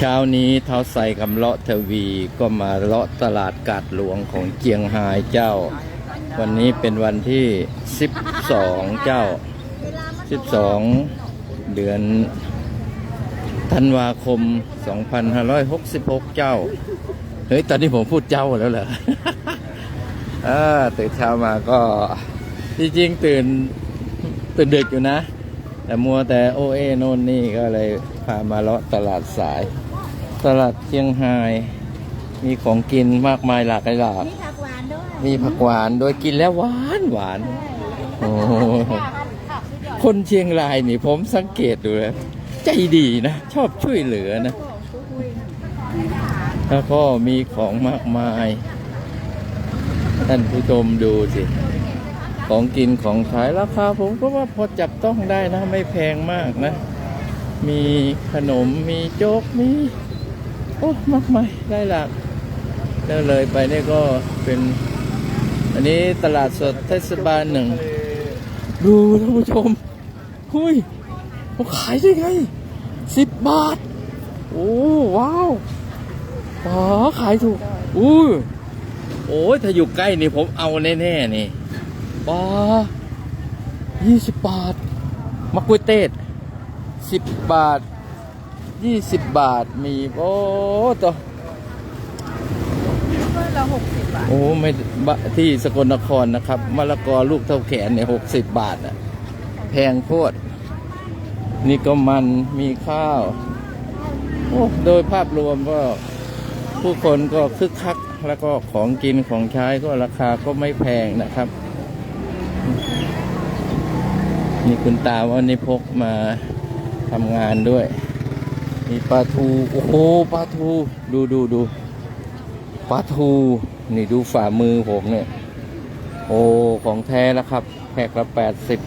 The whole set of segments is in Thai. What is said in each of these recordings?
เช้านี้เท้าใส่กำเลาะทวีก็มาเลาะตลาดกาดหลวงของเจียงไฮเจ้า วันนี้เป็นวันที่ 12 เจ้า 12 เดือนธันวาคม 2566 เจ้า เฮ้ย ตอนนี้ผมพูดเจ้าแล้วเหรอตื่นเช้ามาก็จริงๆตื่นตื่นดึกอยู่นะ แต่มัวแต่โอเอโน่นนี่ก็เลยพามาเลาะตลาดสาย ตลาดเชียงไฮ้มีของกินมากมายหลากหลายหลากมีผักหวานด้วยมีผักหวานโดยกินแล้วหวานหวานโอ้โหคนเชียงรายนี่ผมสังเกตดูแล้วใจดีนะ ชอบช่วยเหลือนะ แล้วก็มีของมากมาย ท่านผู้ชมดูสิ ของกินของขายราคาผมก็ว่าพอจับต้องได้นะ ไม่แพงมากนะ มีขนมมีโจ๊กมี โอ้มากมายได้หลากแล้วเลยไปนี่ก็เป็น อันนี้ตลาดสดเทศบาลหนึ่ง ดูท่านผู้ชมหุยเขาขายได้ไงสิบบาท โอ้ว้าวป๋าขายถูกอู้ยโอ้ยถ้าอยู่ใกล้นี่ผมเอาแน่ๆนี่ป๋ายี่สิบบาทมะกล้วยเต้สิบบาท ยี่สิบบาทมีโอ้ตัวเราหกสิบบาท โอ้ไม่บะที่สกลนครนะครับมะละกอลูกเท่าแขนเนี่ยหกสิบบาทอะแพงโคตรนี่ก็มันมีข้าว โอ้โดยภาพรวมก็ผู้คนก็คึกคัก แล้วก็ของกินของใช้ก็ราคาก็ไม่แพงนะครับ นี่คุณตาวันนี้พกมาทำงานด้วย มีปลาทู โอ้โหปลาทู ดูดูดูปลาทู นี่ดูฝ่ามือผมเนี่ย โอ้ของแท้แล้วครับแพ็คละแปดสิบ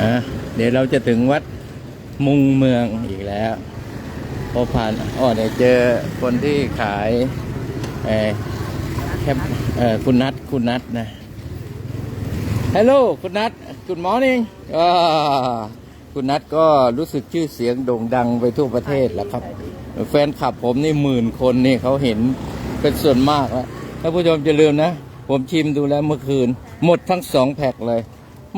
อะเดี๋ยวเราจะถึงวัดมุงเมืองอีกแล้วพอผ่านอ๋อเนี่ยเจอคนที่ขายเอแคปเออคุณนัทคุณนัทนะฮัลโหลคุณนัท Good morning อ่าคุณนัทก็รู้สึกชื่อเสียงโด่งดังไปทั่วประเทศแล้วครับ แฟนคลับผมนี่หมื่นคนนี่เขาเห็นเป็นส่วนมากแล้วท่านผู้ชมจะลืมนะ ผมชิมดูแล้วเมื่อคืน หมดทั้งสองแพ็คเลย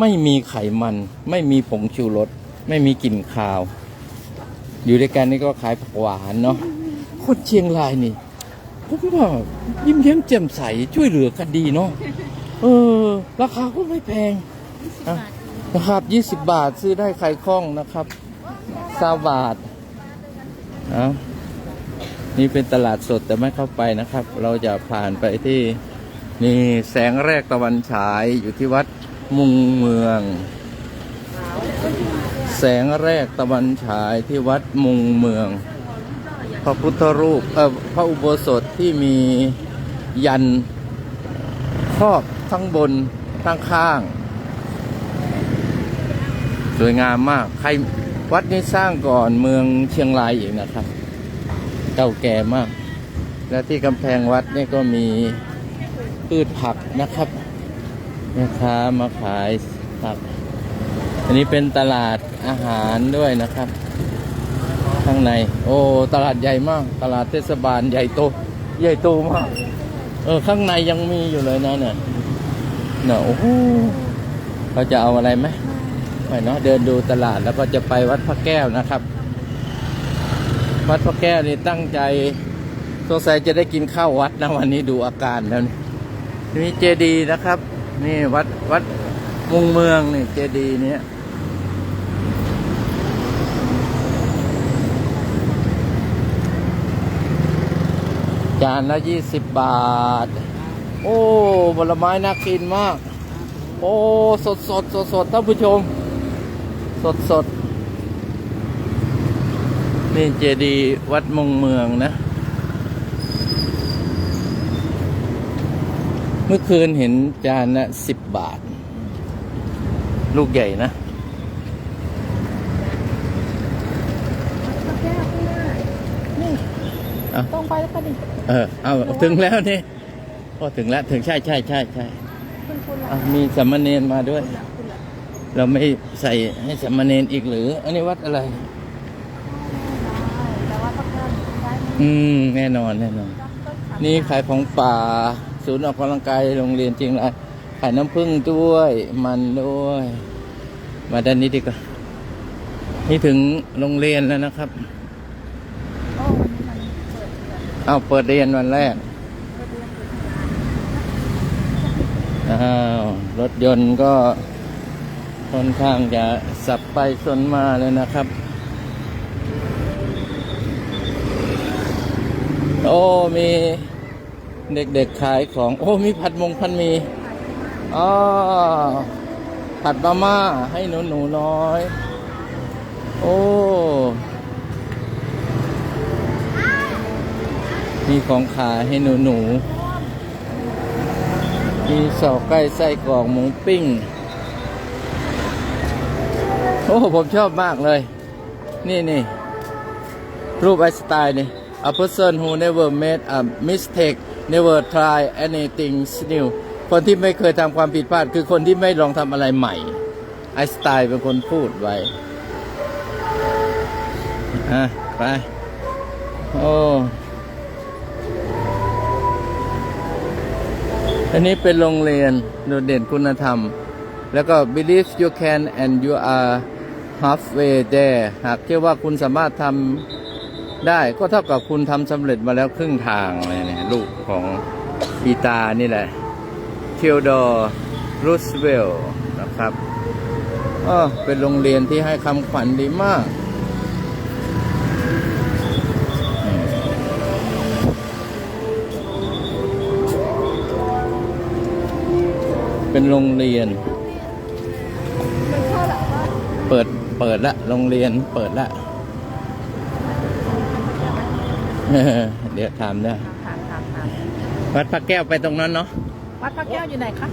ไม่มีไขมัน ไม่มีผงชูรสไม่มีกลิ่นคาว อยู่ด้วยกันนี่ก็ขายผักหวานเนาะคนเชียงรายนี่ผมว่ายิ้มแย้มแจ่มใสช่วยเหลือกันดีเนาะเออ ราคาก็ไม่แพง นะครับยี่สิบบาทซื้อได้ไข่ข้องนะครับสาบาทเอานี่เป็นตลาดสดแต่ไม่เข้าไปนะครับ เราจะผ่านไปที่นี่แสงแรกตะวันฉายอยู่ที่วัดมุงเมือง แสงแรกตะวันฉายที่วัดมุงเมือง พระพุทธรูปเอ่อพระอุโบสถที่มียันครอบทั้งบนทั้งข้าง สวยงามมาก ใครวัดนี้สร้างก่อนเมืองเชียงรายอีกนะครับ เก่าแก่มาก และที่กำแพงวัดนี่ก็มีพืชผักนะครับแม่ค้ามาขายผัก อันนี้เป็นตลาดอาหารด้วยนะครับ ข้างใน โอ้ตลาดใหญ่มาก ตลาดเทศบาลใหญ่โต ใหญ่โตมาก เออข้างในยังมีอยู่เลยนะเนี่ยเนี่ยโอ้โหเราจะเอาอะไรไหม ไปเนาะเดินดูตลาดแล้วก็จะไปวัดพระแก้วนะครับ วัดพระแก้วนี่ตั้งใจสงสัยจะได้กินข้าววัดนะวันนี้ดูอาการแล้วนี่มีเจดีย์นะครับ นี่วัดวัดมุงเมืองนี่เจดีย์เนี้ยจานละยี่สิบบาท โอ้ผลไม้น่ากินมาก โอ้ สดสดสดสดท่านผู้ชม ดสดนี่เจดีย์วัดมงเมืองนะ เมื่อคืนเห็นจานละสิบบาท ลูกใหญ่นะแก้วข้างหน้านี่เอาตรงไปแล้วก็ดิเออเอาถึงแล้วนี่โอ้ถึงแล้ว ถึงใช่ใช่ใช่ใช่คุณคุณละอะมีสามเณรมาด้วยคุณละ เราไม่ใส่ให้สามเณรอีกหรือ อันนี้วัดอะไร แต่ว่าต้องเริ่มได้ไหมอืม แน่นอนแน่นอน ต้นขานี่ขายของป่า ศูนย์ออกกำลังกายโรงเรียนจริงเลยขายน้ำผึ้งด้วย มันด้วย มาด้านนี้ดีกว่า นี่ถึงโรงเรียนแล้วนะครับโอ้วันนี้มันเปิดเดือนอ้าวเปิดเรียนวันแรก เปิดเดือนเปิดงานอ้าวรถยนต์ก็ ค่อนข้างจะสับไปสนมาเลยนะครับ โอ้ มีเด็กๆขายของ โอ้ มีผัดมงพันมีอ๋อผัดมาม่าให้หนูหนูๆน้อย โอ้ มีของขายให้หนูหนูๆมีสอกไก่ไส้กรอกหมูปิ้ง โอ้ผมชอบมากเลย นี่นี่รูปไอสไตล์นี่ a person who never made a mistake never try anything new คนที่ไม่เคยทำความผิดพลาด คือคนที่ไม่ลองทำอะไรใหม่ ไอสไตล์เป็นคนพูดไว้อะไป โอ้อันนี้เป็นโรงเรียนโดดเด่นคุณธรรม แล้วก็ believe you can and you are halfway there หากเชื่อว่าคุณสามารถทำได้ก็เท่ากับคุณทำสำเร็จมาแล้วครึ่งทางเลยเนี่ยลูกของอีตานี่แหละเท o ดอร์รูสเวลนะครับอ๋อเป็นโรงเรียนที่ให้คำขวัญดีมากเป็นโรงเรียน เปิดเปิดละโรงเรียนเปิดละเดี๋ยวถามนะถามถามถามวัดพระแก้วไปตรงนั้นเนาะวัดพระแก้วอยู่ไหนครับ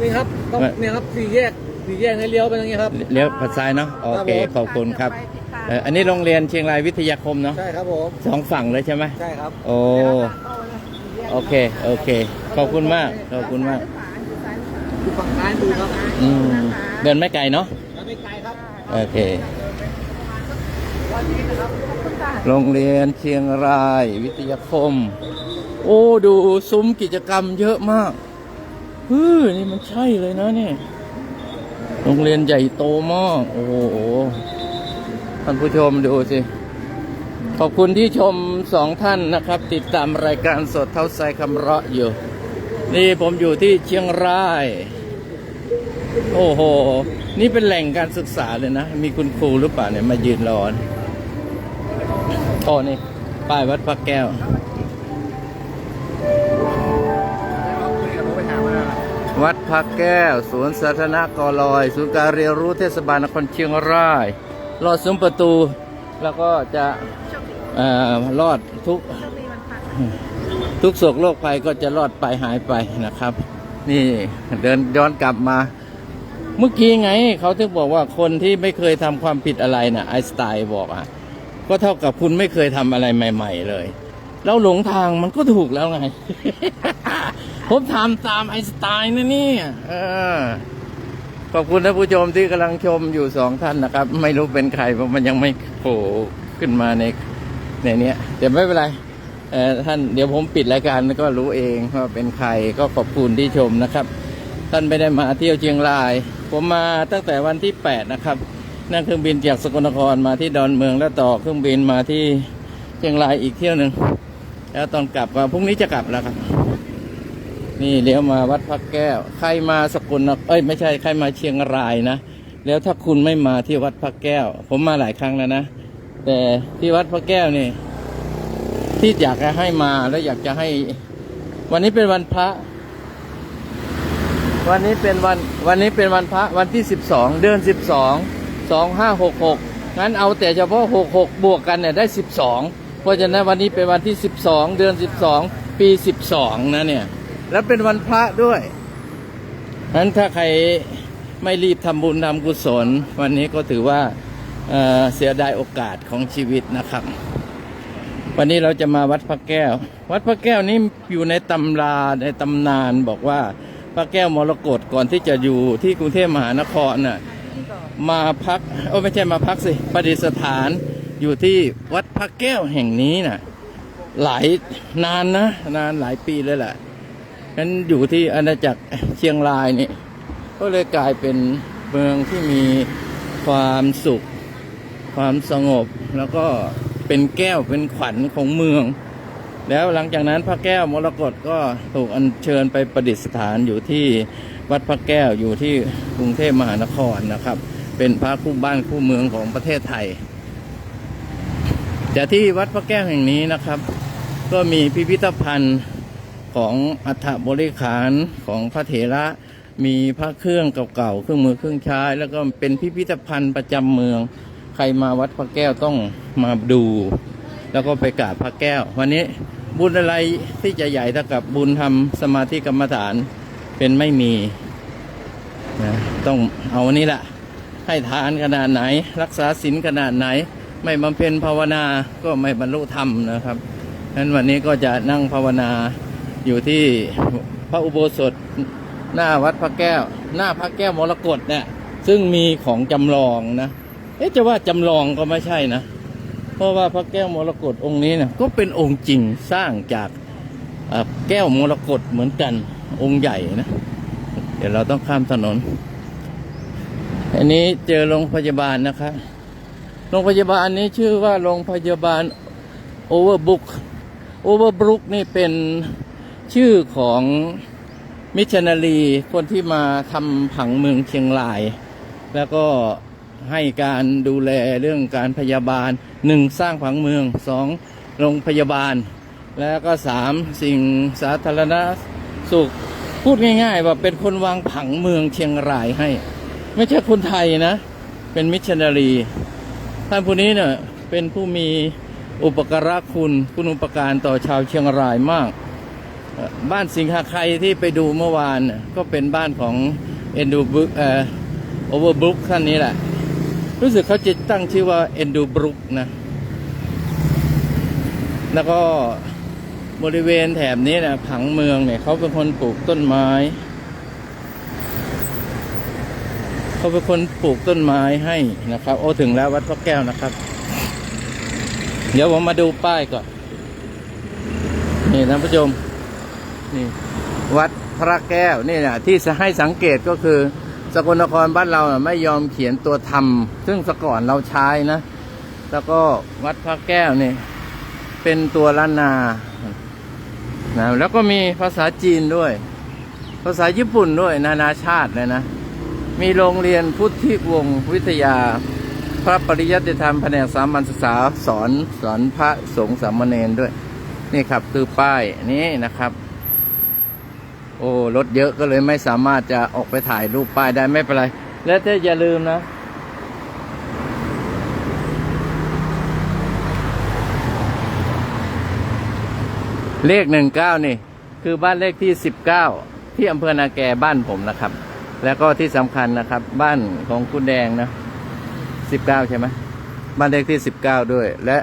นี่ครับต้องไม่เนี่ยครับสี่แยกสี่แยกให้เลี้ยวไปตรงนี้ครับเลี้ยวผัดซ้ายเนาะโอเคขอบคุณครับเอ่ออันนี้โรงเรียนเชียงรายวิทยาคมเนาะใช่ครับผมสองฝั่งเลยใช่ไหมใช่ครับ โอ้โอเคโอเค ขอบคุณมากขอบคุณมากอยู่ฝั่งซ้ายมือครับอืมเดินไม่ไกลเนาะ โอเค โรงเรียนเชียงราย วิทยาคม โอ้ ดูซุ้มกิจกรรมเยอะมากเฮ้ยนี่มันใช่เลยนะเนี่ยโรงเรียนใหญ่โตมาก โอ้โห ท่านผู้ชมดูสิ ขอบคุณที่ชมสองท่านนะครับ ติดตามรายการสดเท่าไซคำเราะอยู่ นี่ผมอยู่ที่เชียงราย โอ้โห นี่เป็นแหล่งการศึกษาเลยนะ มีคุณครูหรือเปล่าเนี่ยมายืนรอนะโอ้นี่ ป้ายวัดพระแก้ว วัดพระแก้ว สวนสาธารณะกอลอย ศูนย์การเรียนรู้เทศบาลนครเชียงรายลอดซุ้มประตู แล้วก็จะอ่อรอดทุก ทุกโศกโรคภัยก็จะรอดไปหายไปนะครับ นี่เดินย้อนกลับมา เมื่อกี้ไงเขาถึงบอกว่าคนที่ไม่เคยทำความผิดอะไรนะ่ะไอสไตน์บอกอะก็เท่ากับคุณไม่เคยทำอะไรใหม่ ๆ เลย แล้วหลงทางมันก็ถูกแล้วไง ผมทำตามไอสไตน์นะนี่เออขอบคุณท่านผู้ชมที่กำลังชมอยู่สองท่านนะครับ ไม่รู้เป็นใครเพราะมันยังไม่โผล่ขึ้นมาในในนี้แต่ไม่เป็นไรท่านเดี๋ยวผมปิดรายการแล้วก็รู้เองว่าเป็นใครก็ขอบคุณที่ชมนะครับ ท่านไม่ได้มาเที่ยวเชียงราย ผมมาตั้งแต่วันที่ 8 นะครับ นั่งเครื่องบินจากสกลนครมาที่ดอนเมืองแล้วต่อเครื่องบินมาที่เชียงรายอีกเที่ยวหนึ่งแล้วตอนกลับว่าพรุ่งนี้จะกลับแล้วครับนี่เลี้ยวมาวัดพระแก้ว ใครมาสกลนเอ้ยไม่ใช่ใครมาเชียงรายนะแล้วถ้าคุณไม่มาที่วัดพระแก้ว ผมมาหลายครั้งแล้วนะแต่ที่วัดพระแก้วนี่ ที่อยากจะให้มาแล้วอยากจะให้ วันนี้เป็นวันพระ วันนี้เป็นวันวันนี้เป็นวันพระวันที่สิบสองเดือนสิบสองสองห้าหกหกงั้นเอาแต่เฉพาะหกหกบวกกันเนี่ยได้สิบสองเพราะฉะนั้นวันนี้เป็นวันที่สิบสองเดือนสิบสองปีสิบสองนะเนี่ย แล้วเป็นวันพระด้วยงั้นถ้าใครไม่รีบทำบุญทำกุศล วันนี้ก็ถือว่าเอ่อเสียดายโอกาสของชีวิตนะครับ วันนี้เราจะมาวัดพระแก้ว วัดพระแก้วนี่อยู่ในตำราในตำนานบอกว่า พระแก้วมรกตก่อนที่จะอยู่ที่กรุงเทพมหานครน่ะมาพักโอ้ไม่ใช่มาพักสิประดิษฐานอยู่ที่วัดพระแก้วแห่งนี้น่ะ หลายนานนะ นานหลายปีเลยแหละนั้นอยู่ที่อาณาจักรเชียงรายนี่ก็เลยกลายเป็นเมืองที่มีความสุข ความสงบ แล้วก็เป็นแก้วเป็นขวัญของเมือง แล้วหลังจากนั้นพระแก้วมรกตก็ถูกอัญเชิญไปประดิษฐานอยู่ที่วัดพระแก้วอยู่ที่กรุงเทพมหานครนะครับ เป็นพระคู่บ้านคู่เมืองของประเทศไทยแต่ที่วัดพระแก้วแห่งนี้นะครับ ก็มีพิพิธภัณฑ์ของอัฐบริขารของพระเถระมีพระเครื่องเก่าๆเครื่องมือเครื่องใช้แล้วก็เป็นพิพิธภัณฑ์ประจำเมือง ใครมาวัดพระแก้วต้องมาดู แล้วก็ไปกราบพระแก้ว วันนี้ บุญอะไรที่จะใหญ่เท่ากับบุญทำสมาธิกรรมฐานเป็นไม่มีนะต้องเอาอันนี้แหละให้ทานขนาดไหน รักษาศีลขนาดไหน ไม่บำเพ็ญภาวนาก็ไม่บรรลุธรรมนะครับฉะนั้นวันนี้ก็จะนั่งภาวนาอยู่ที่พระอุโบสถหน้าวัดพระแก้ว หน้าพระแก้วมรกตเนี่ยซึ่งมีของจำลองนะเอ๊ะจะว่าจำลองก็ไม่ใช่นะ ราะว่าพระแก้วมรกตองค์นี้เนี่ยก็เป็นองค์จริงสร้างจากแก้วมรกตเหมือนกันองค์ใหญ่นะ เดี๋ยวเราต้องข้ามถนน อันนี้เจอโรงพยาบาลนะคะโรงพยาบาลนี้ชื่อว่าโรงพยาบาลโอเวอร์บุกโอเวอร์บรุกนี่เป็นชื่อของมิชชันนารีคนที่มาทำผังเมืองเชียงราย แล้วก็ให้การดูแลเรื่องการพยาบาล หนึ่งสร้างผังเมืองสองโรงพยาบาล แล้วก็สามสิ่งสาธารณสุข พูดง่าย ๆ ว่าเป็นคนวางผังเมืองเชียงรายให้ ไม่ใช่คนไทยนะ เป็นมิชชันนารี ท่านผู้นี้เนี่ยเป็นผู้มีอุปการะคุณคุณอุปการต่อชาวเชียงรายมาก บ้านสิงหาใครที่ไปดูเมื่อวานก็เป็นบ้านของเอ็นดูบุ๊กเอ่อโอเวอร์บุ๊กท่านนี้แหละ รู้สึกเขาจะตั้งชื่อว่าเอนดูบรุกนะ แล้วก็บริเวณแถบนี้นะผังเมืองเนี่ยเขาเป็นคนปลูกต้นไม้ เขาเป็นคนปลูกต้นไม้ให้นะครับ โอ้ถึงแล้ววัดพระแก้วนะครับ เดี๋ยวผมมาดูป้ายก่อน นี่ท่านผู้ชม นี่ วัดพระแก้วนี่นะที่จะให้สังเกตก็คือ สกลนครบ้านเราไม่ยอมเขียนตัวธรรม ซึ่งสก่อนเราใช้นะ แล้วก็วัดพระแก้วนี่เป็นตัวล้านนานะแล้วก็มีภาษาจีนด้วย ภาษาญี่ปุ่นด้วย นานาชาติเลยนะ มีโรงเรียนพุทธิวงศ์วิทยา พระปริยัติธรรมแผนกสามัญศึกษาสอนสอนพระสงฆ์สามเณรด้วย นี่ครับคือป้ายนี้นะครับ โอ้รถเยอะก็เลยไม่สามารถจะออกไปถ่ายรูปป้ายได้ไม่เป็นไร และถ้าอย่าลืมนะ เลขหนึ่งเก้านี่ คือบ้านเลขที่สิบเก้าที่อำเภอนาแกบ้านผมนะครับ แล้วก็ที่สำคัญนะครับ บ้านของคุณแดงนะสิบเก้าใช่ไหมบ้านเลขที่สิบเก้าด้วย และ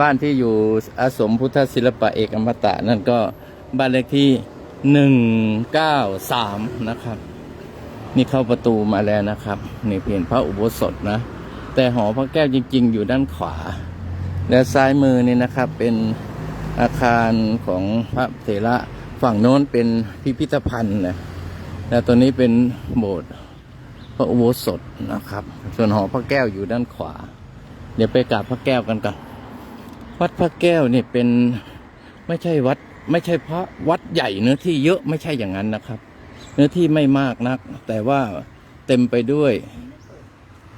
บ้านที่อยู่อาสมพุทธศิลปะเอกอมตะนั่นก็บ้านเลขที่ หนึ่งเก้าสามนะครับ นี่เข้าประตูมาแล้วนะครับนี่เพียนพระอุโบสถนะ แต่หอพระแก้วจริง ๆ อยู่ด้านขวา และซ้ายมือนี่นะครับ เป็นอาคารของพระเถระฝั่งโน้นเป็นพิพิธภัณฑ์นะและตัวนี้เป็นโบสถ์พระอุโบสถนะครับ ส่วนหอพระแก้วอยู่ด้านขวา เดี๋ยวไปกราบพระแก้วกันก่อนวัดพระแก้วนี่เป็นไม่ใช่วัด ไม่ใช่พระวัดใหญ่เนื้อที่เยอะไม่ใช่อย่างนั้นนะครับ เนื้อที่ไม่มากนัก แต่ว่าเต็มไปด้วย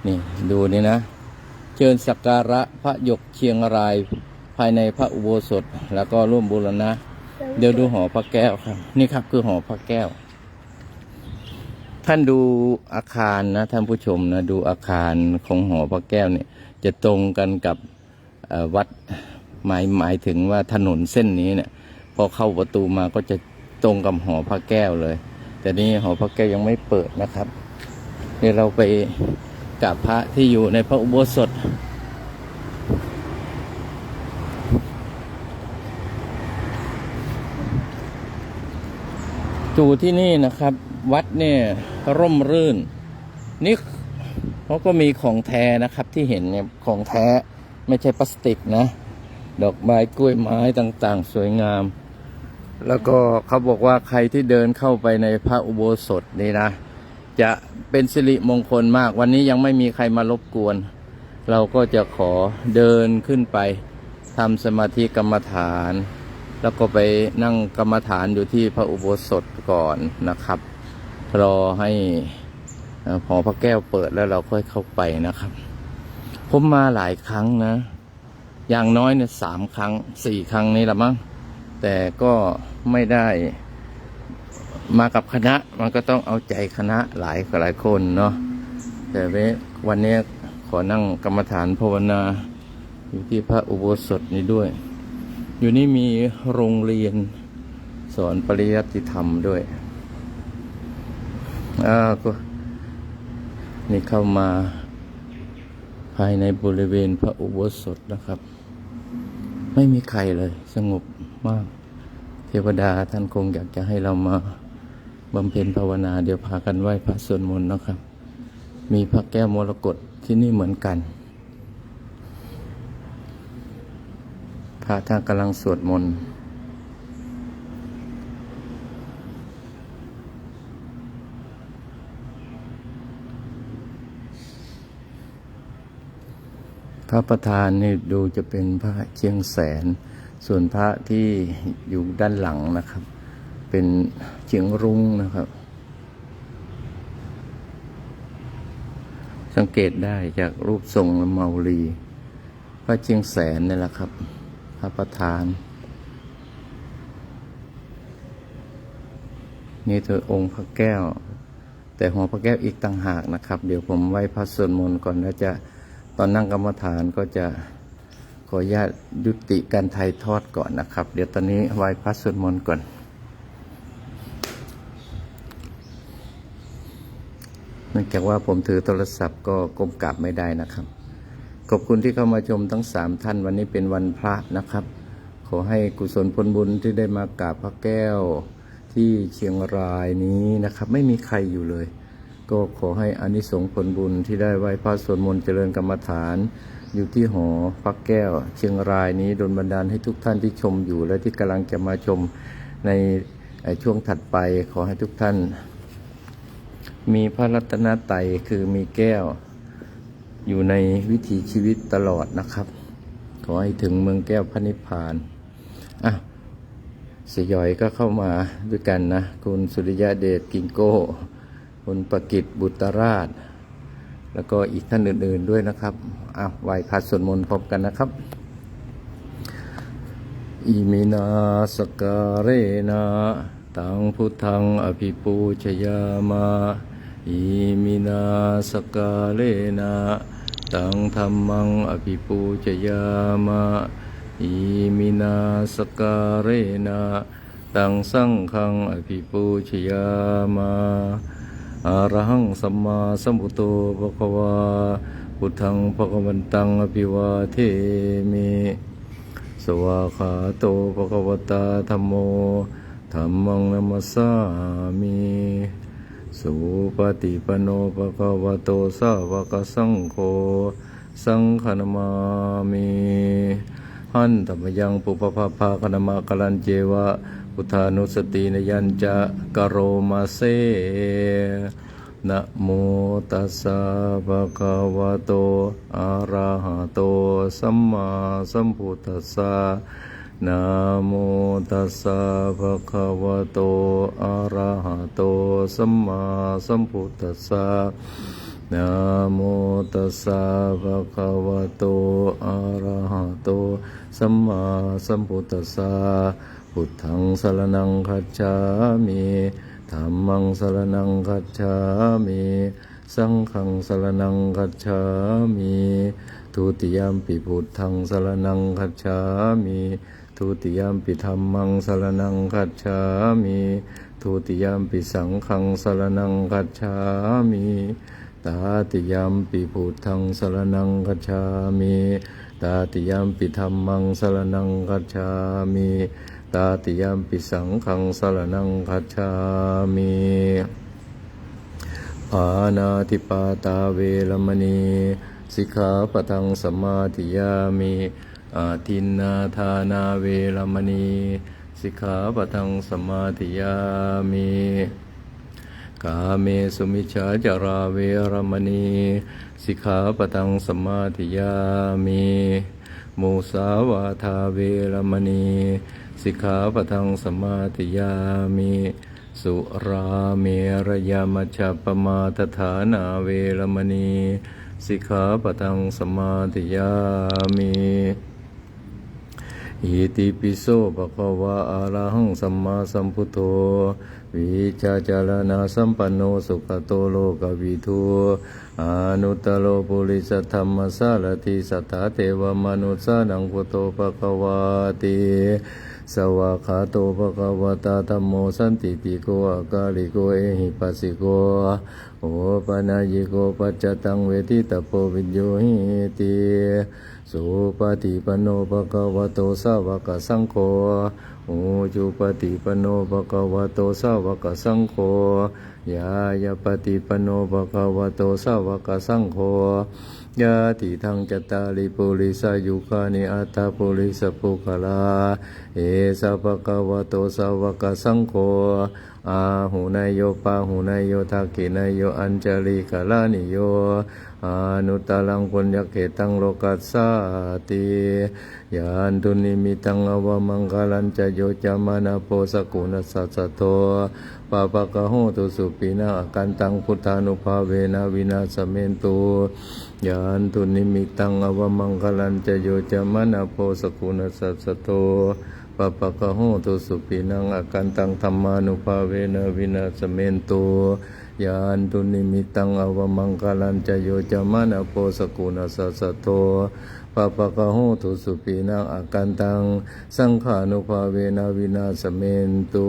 นี่ดูนี่นะ เชิญสักการะพระยกเชียงรายภายในพระอุโบสถ แล้วก็ร่วมบูรณะ เดี๋ยวดูหอพระแก้วครับ นี่ครับคือหอพระแก้ว ท่านดูอาคารนะท่านผู้ชมนะดูอาคารของหอพระแก้วเนี่ย จะตรงกันกับวัดหมายหมายถึงว่าถนนเส้นนี้เนี่ย พอเข้าประตูมาก็จะตรงกับหอพระแก้วเลย แต่นี่หอพระแก้วยังไม่เปิดนะครับเดี๋ยวเราไปกราบพระที่อยู่ในพระอุโบสถอยู่ที่นี่นะครับ วัดเนี่ยร่มรื่น นี่เขาก็มีของแท้นะครับที่เห็นเนี่ยของแท้ไม่ใช่พลาสติกนะ ดอกไม้กล้วยไม้ต่างๆ สวยงาม แล้วก็เขาบอกว่าใครที่เดินเข้าไปในพระอุโบสถนี่นะ จะเป็นสิริมงคลมาก วันนี้ยังไม่มีใครมารบกวน เราก็จะขอเดินขึ้นไปทำสมาธิกรรมฐาน แล้วก็ไปนั่งกรรมฐานอยู่ที่พระอุโบสถก่อนนะครับ รอให้เอ่อหอพระแก้วเปิดแล้วเราค่อยเข้าไปนะครับ ผมมาหลายครั้งนะ อย่างน้อยเนี่ยสามครั้งสี่ครั้งนี้ละมั้ง แต่ก็ไม่ได้มากับคณะมันก็ต้องเอาใจคณะหลายหลายคนเนาะแต่ววันนี้ขอนั่งกรรมฐานภาวนา อยู่ที่พระอุโบสถนี้ด้วย อยู่นี่มีโรงเรียนสอนปริยัติธรรมด้วยอ่าก็นี่เข้ามาภายในบริเวณพระอุโบสถนะครับ ไม่มีใครเลยสงบ มาก เทวดาท่านคงอยากจะให้เรามาบำเพ็ญภาวนา เดี๋ยวพากันไหว้พระสวดมนต์นะครับ มีพระแก้วมรกตที่นี่เหมือนกัน พระท่านกำลังสวดมนต์พระประธานนี่ดูจะเป็นพระเชียงแสน ส่วนพระที่อยู่ด้านหลังนะครับ เป็นเชียงรุ้งนะครับ สังเกตได้จากรูปทรงและเมาลี พระเชียงแสนนี่แหละครับ พระประธาน นี่เธอองค์พระแก้ว แต่หัวพระแก้วอีกต่างหากนะครับ เดี๋ยวผมไหว้พระสวดมนต์ก่อนแล้วจะตอนนั่งกรรมฐานก็จะ ขออนุญาตยุติการไทยทอดก่อนนะครับ เดี๋ยวตอนนี้ไหว้พระสวดมนต์ก่อน เนื่องจากว่าผมถือโทรศัพท์ก็ก้มกราบไม่ได้นะครับ ขอบคุณที่เข้ามาชมทั้งสามท่านวันนี้เป็นวันพระนะครับ ขอให้กุศลผลบุญที่ได้มากราบพระแก้วที่เชียงรายนี้นะครับ ไม่มีใครอยู่เลย ก็ขอให้อานิสงส์ผลบุญที่ได้ไหว้พระสวดมนต์เจริญกรรมฐาน อยู่ที่หอพระแก้ว เชียงรายนี้ดลบันดาลให้ทุกท่านที่ชมอยู่ และที่กำลังจะมาชมในช่วงถัดไปขอให้ทุกท่าน มีพระรัตนตรัยคือมีแก้ว อยู่ในวิถีชีวิตตลอดนะครับ ขอให้ถึงเมืองแก้วพระนิพพานอะเสยหยอยก็เข้ามาด้วยกันนะ คุณสุริยะเดชกิงโก้ คุณประกิตบุตรราช แล้วก็อีกท่านอื่น ๆด้วยนะครับอะไหวพระสวดมนต์พร้อมกันนะครับอิมินาสการเรนะตังพุทธังอภิปูชยามาอิมินาสการเรนะตังธรรมังอภิปูชยามาอิมินาสการเรนะตังสังฆังอภิปูชยามา อะระหังสัมมาสัมพุทโธภะคะวาพุทธังภะคะวันตังอภิวาเทมิสวาขาโตภะคะวตาธรรมโมธรรมังนัมสสามิสุปฏิปโนภะคะวะโตสาวกสังโฆสังฆนามามิหันธรรมยังปุปภาภาคณมากลันเจวะ พุทธานุสตินยัญจะกโรมาเซนะโมตัสสะภะคะวะโตอะระหะโตสัมมาสัมพุทธัสสะนะโมตัสสะภะคะวะโตอะระหะโตสัมมาสัมพุทธัสสะนะโมตัสสะภะคะวะโตอะระหะโตสัมมาสัมพุทธัสสะ พุทธังสรณังคัจฉามิธัมมังสรณังคัจฉามิสังฆังสรณังคัจฉามิทุติยมปิพุทธังสรณังคัจฉามิทุติยมปิธัมมังสรณังคัจฉามิทุติยมปิสังฆังสรณังคัจฉามิตาติยมปิพุทธังสรณังคัจฉามิตาติยมปิธัมมังสรณังคัจฉามิ ตาติยามปิสังฆังสรณังคัจฉามิปปานาติปาตาเวรมณีสิกขาปะทังสมาธิยามิอาทินนาทานาเวรมณีสิกขาปะทังสมาธิยามิกาเมสุมิชาจาราเวรมณีสิกขาปะทังสมมาธิยามิ มุสาวาทาเวรมณี สิกขาปทังสมาธิยามิ สุราเมรยามัชปมาทฐานาเวรมณี สิกขาปทังสมาธิยามิอิติปิโสภะคะวะอะระหังสัมมาสัมพุทโธ วิชาจารณะสัมปันโนสุขโตโลกวิทูอนุตโลปุริสธรรมสารติสัทธาเทวมนุสานังพุโธภะคะวาติสวากขาโตภะคะวตาธัมโมสันติติโกอากาลิโกเอหิปัสสิโกโอปะนายิโกปัจจตังเวทิตาโพวิญโยหิติสุปฏิปโนภะคะวโตสาวกสังโฆ โอจุปฏิปโนภะคะวะโตสาวกสังโฆยายาปฏิปโนภะคะวะโตสาวกสังโฆยาติทังจตาริปุริสายุคานิอัตตาปุริสปุคลา เอสะภะคะวะโตสาวกสังโฆอาหูนายโยปาหูนายโยทักขินายโยอัญจลิกาลานิโยอนุตตลังปุญญเขตังโลกัสสาติ ยานตุนิมิตังอวมังคลันจะโยจามานาโปสกุณสัสสะโตปะปะกะโหตุสุปินาอากันตังพุทธานุภาเวนะวินาสเมนตุยานตุนิมิตังอวมังคลันจะโยจามานาโปสกุณสัสสะโตปะปะกะโหตุสุปินังอากันตังธรรมานุภาเวนะวินาสเมนตุยานตุนิมิตังอวมังคลันจะโยจามานาโปสกุณสัสสะโต ปะปะกะโหตุสุปินังอากันตัง สังขานุภาเวนะวินาสเมนตุ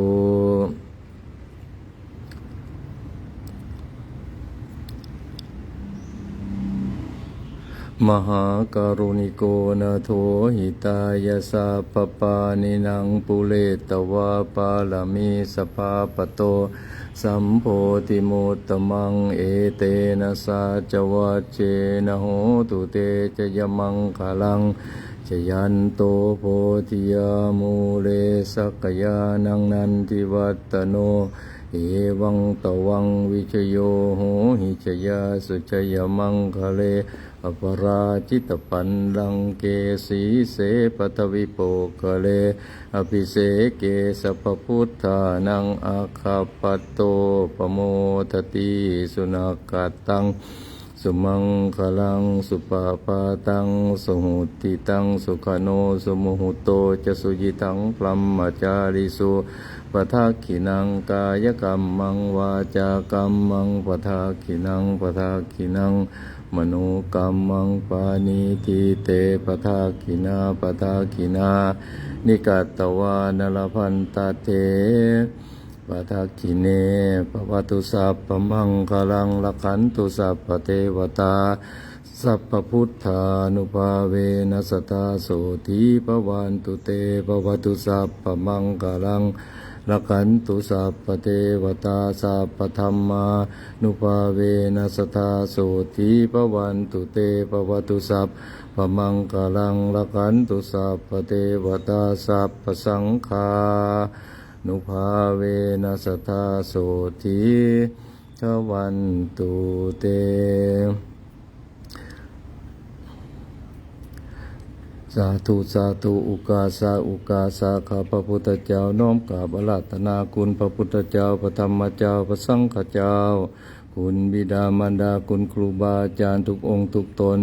มหาการุณิโกนาโถหิตายาสาปปานินังปุเรตวาปาลามิสภาปโต สัมโพธิมุตตมังเอเตนะสาจวัจเจนะโหตุเตจะยมังคลังจยันโตโพธิยามูเลสักยานังนันทิวัตโน เอวังตวังวิชโยโหหิชยาสุชยมังคะเล อปราจิตปันลังเกสีเสปทวิโปคะเล อภิเสเกสพพุทธานังอาคาปโตปโมทติสุนักตังสุมังคลังสุปาปาตังสุหุติตังสุขโนสุมุหุโตจะสุยิตังพลัมมาจาริสุปทักขินังกายกรรมังวาจากรรมังปทักขินังปทักขินัง มโนกรรมังปานิทิเตปทักขินาปทักขินานิกัตตวานลพันตาเตปทักขิเนปะวะตุสัพพมังคลังละขันตุสัพพเทวตาสัพพพุทธานุภาเวนัสตาโสธีปวันตุเตปะวะตุสัพพมังคลัง ละขันตุสัพเทวตาสัพธรรมานุภาเวนัสตาโสธีปวันตุเตปวะตุสัพพมังคลังละขันตุสัพเทวตาสัพสังฆานุภาเวนัสทาโสธีทวันตุเต สาธุสาธุอุกาสาอุกาสาข้าพระพุทธเจ้าน้อมกราบอาราธนาคุณพระพุทธเจ้าพระธรรมเจ้าพระสังฆเจ้า คุณบิดามารดาคุณครูบาอาจารย์ทุกองค์ทุกตน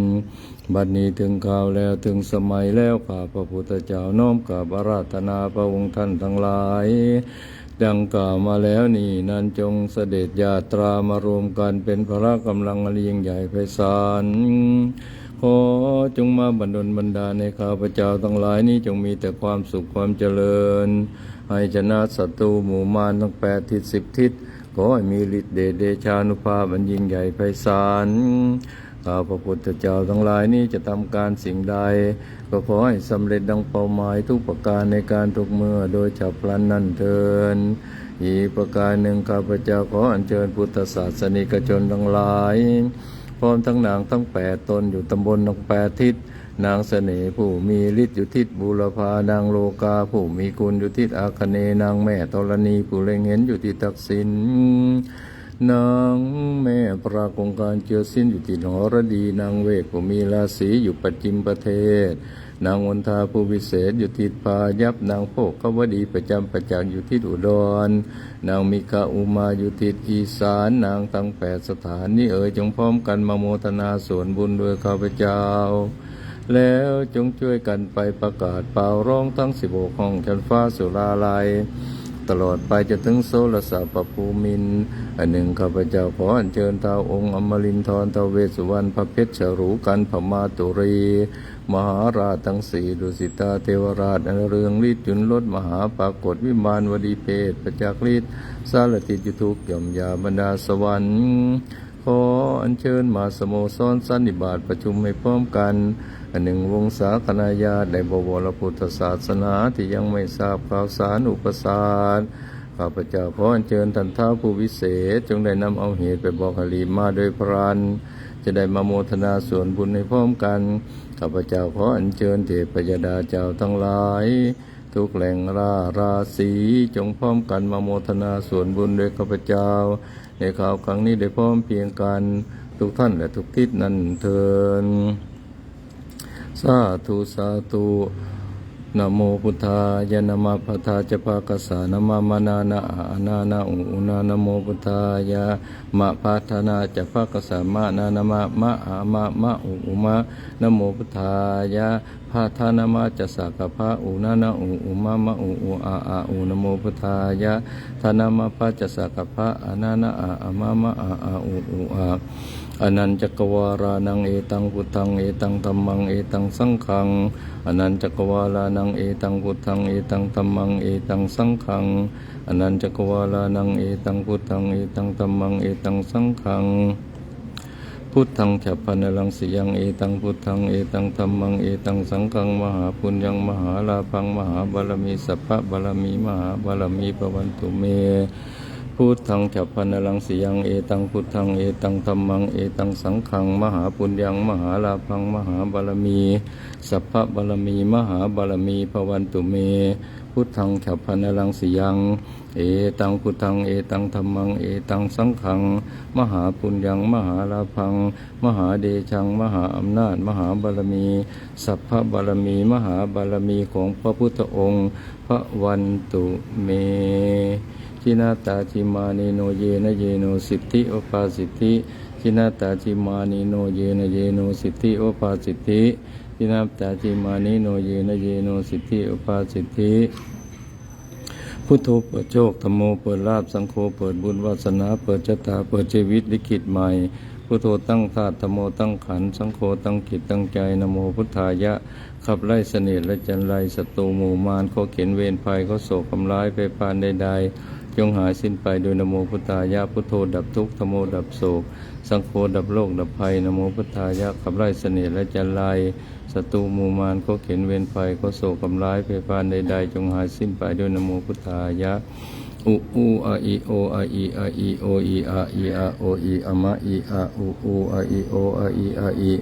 บัดนี้ถึงข่าวแล้วถึงสมัยแล้วข้าพระพุทธเจ้าน้อมกราบอาราธนาพระองค์ท่านทั้งหลายดังกล่าวมาแล้วนี่นั้นจงเสด็จญาตรามารวมกันเป็นพระกำลังอันยิ่งใหญ่ไพศาล ขอจงมาบันดลบันดาในข้าพเจ้าทั้งหลายนี้จงมีแต่ความสุขความเจริญ ให้ชนะศัตรูหมู่มารทั้งแปดทิศสิบทิศขอให้มีฤทธิ์เดชเดชานุภาพอันยิ่งใหญ่ไพศาลข้าพระพุทธเจ้าทั้งหลายนี้จะทำการสิ่งใด ก็ขอให้สำเร็จดังเป้าหมายทุกประการในการทุกเมื่อโดยฉับพลันนั่นเทินอีกประการหนึ่งข้าพเจ้าขออัญเชิญพุทธศาสนิกชนทั้งหลาย พร้อมทั้งนางทั้งแปดตนอยู่ตำบลนองแปดทิศนางเสน่ห์ผู้มีฤทธิ์อยู่ทิศบุรพานางโลกาผู้มีกุลอยู่ทิศอาคเนนางแม่ธรณีผู้เล็งเห็นอยู่ที่ตักสินนางแม่พระกงการเจือสิ้นอยู่ที่หอระดี นางเวกผู้มีราศีอยู่ปัจจิมประเทศ นางวันทาภูวิเศษอยู่ที่พายับนางโภคาวดีประจำประจักษ์อยู่ที่อุดร นางมิกาอุมาอยู่ทิศอีสานนางตั้งแปดสถานนี้เอ๋ยจงพร้อมกันมาโมทนาส่วนบุญด้วยข้าพเจ้า แล้วจงช่วยกันไปประกาศเป่าร้องทั้งสิบหกห้องชั้นฟ้าสุราลัย ตลอดไปจะถึงโซลสาปภูมิน อันหนึ่งข้าพเจ้าขออัญเชิญท้าองค์อมรินทร์ท้าวเวสุวรรณพระเพชรฉรูกันพมาตุรี มหาราชทั้งสี่ดุสิตาเทวราชอนเรืองฤทธิ์จุนลดมหาปรากฏวิมานวดีเพศประจักษ์ฤทธิ์สารติจุทุกย่อมยาบรรดาสวรรค์ขออัญเชิญมาสโมสรสันนิบาตประชุมให้พร้อมกัน อันหนึ่งวงศาคณาญาติในบวรพุทธศาสนาที่ยังไม่ทราบข่าวสารอุปสรรคข้าพเจ้าขออัญเชิญท่านท้าผู้วิเศษ จงได้นำเอาเหตุไปบอกหลีมาโดยพรัน จะได้มาโมทนาส่วนบุญให้พร้อมกันข้าพเจ้าขออัญเชิญเทพยดาเจ้าทั้งหลาย ทุกแหล่งราราศีจงพร้อมกันมาโมทนาส่วนบุญด้วยข้าพเจ้า ในข่าวครั้งนี้ได้พร้อมเพียงกันทุกท่านและทุกทิศนั่นเทิน สาธุสาธุนโมพุทธายะนมะพทาจะภากัสสะนมะมานานะอานานะอุนานโมพุทธายะมะพัฒนาจะภากัสสะมะนานะมะมะอามะมะอุอุมะนโมพุทธายะพาทานามะจะสักกะพะอุนานะอุอุมะมะอุอุอาอาอุนโมพุทธายะทานามะพะจะสักกะพะอานานะอาอามะมะอาอาอุอุอา อนันจักวารานังเอตังพุทธังเอตังธัมมังเอตังสังฆังอนันจักวาลานังเอตังพุทธังเอตังธัมมังเอตังสังฆังอนันจักวาลานังเอตังพุทธังเอตังธัมมังเอตังสังฆังพุทธังฉัพพนลังสิยังเอตังพุทธังเอตังธรรมังเอตังสังฆังมหาปุญญังมหาลาภังมหาบารมีสัพพะบารมีมหาบารมีปวันตุเม พุทธังฉับพพนลังสิยังเอตังพุทธังเอตังธรรมังเอตังสังฆัง มหาปุญญัง มหาลาภัง มหาบารมี สัพพบารมี มหาบารมีปวันตุเม พุทธังฉับพพนลังสิยังเอตังพุทธังเอตังธรรมังเอตังสังฆัง มหาปุญญัง มหาลาภัง มหาเดชัง มหาอำนาจ มหาบารมี สัพพบารมี มหาบารมีของพระพุทธองค์พระวันตุเม ชินาตาจิมานิโนเยนะเยโนสิทธิโอปาสิทธิชินาตาจิมานิโนเยนะเยโนสิทธิโอปาสิทธิชินาตาจิมานิโนเยนะเยโนสิทธิโอปาสิทธิพุทโธเปิดโชคธรรมโมเปิดลาบสังโฆเปิดบุญวาสนาเปิดชะตาเปิดชีวิตลิขิตใหม่พุทโธตั้งธาตุธรรมโมตั้งขันสังโฆตั้งกิจตั้งใจนะโมพุทธายะ ขับไล่เสน่ห์และจันไรศัตรูหมู่มารเขาเข็นเวรภัยเขาโศกกำร้ายไปปานใดๆ จงหายสิ้นไปโดยนโมพุทธายะพุทโธดับทุกข์ธรรมโมดับโศก สังโฆดับโลกดับภัยนโมพุทธายะขับไล่เสน่ห์และจันไรศัตรูมูมารเขาเข็นเวรภัยเขาโศกกำร้ายไปปานใดๆ จงหายสิ้นไปโดยนโมพุทธายะอุอูอาอีโออาอีอาอีโออีอาอีอาโออีอะมะอีอาอุอูอาอีโออาอีอาอี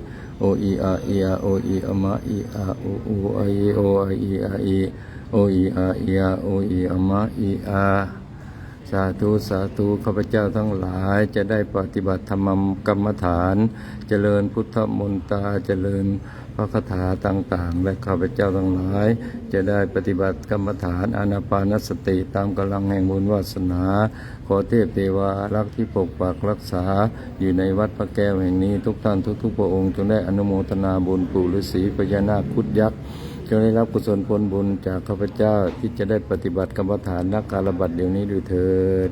โออีอาอีอาโออีอะมะอีอาอุอูอาอีโออาอีอาอีโออีอาอีอาโออีอะมะอีอาาธุสาธุข้าพเจ้าทั้งหลายจะได้ปฏิบัติธรรมกรรมฐาน เจริญพุทธมนตราเจริญพระคาถาต่าง ๆ และข้าพเจ้าทั้งหลาย จะได้ปฏิบัติกรรมฐานอนาปานสติตามกำลังแห่งบุญวาสนา ขอเทพเทวารักที่ปกปักรักษาอยู่ในวัดพระแก้วแห่งนี้ทุกท่านทุกๆพระองค์จงได้อนุโมทนาบุญปู่ฤาษีพญานาคคุดยักษ์ จงได้รับกุศลผลบุญจากข้าพเจ้าที่จะได้ปฏิบัติกรรมฐานนักการบัตเดี๋ยวนี้ด้วยเถิด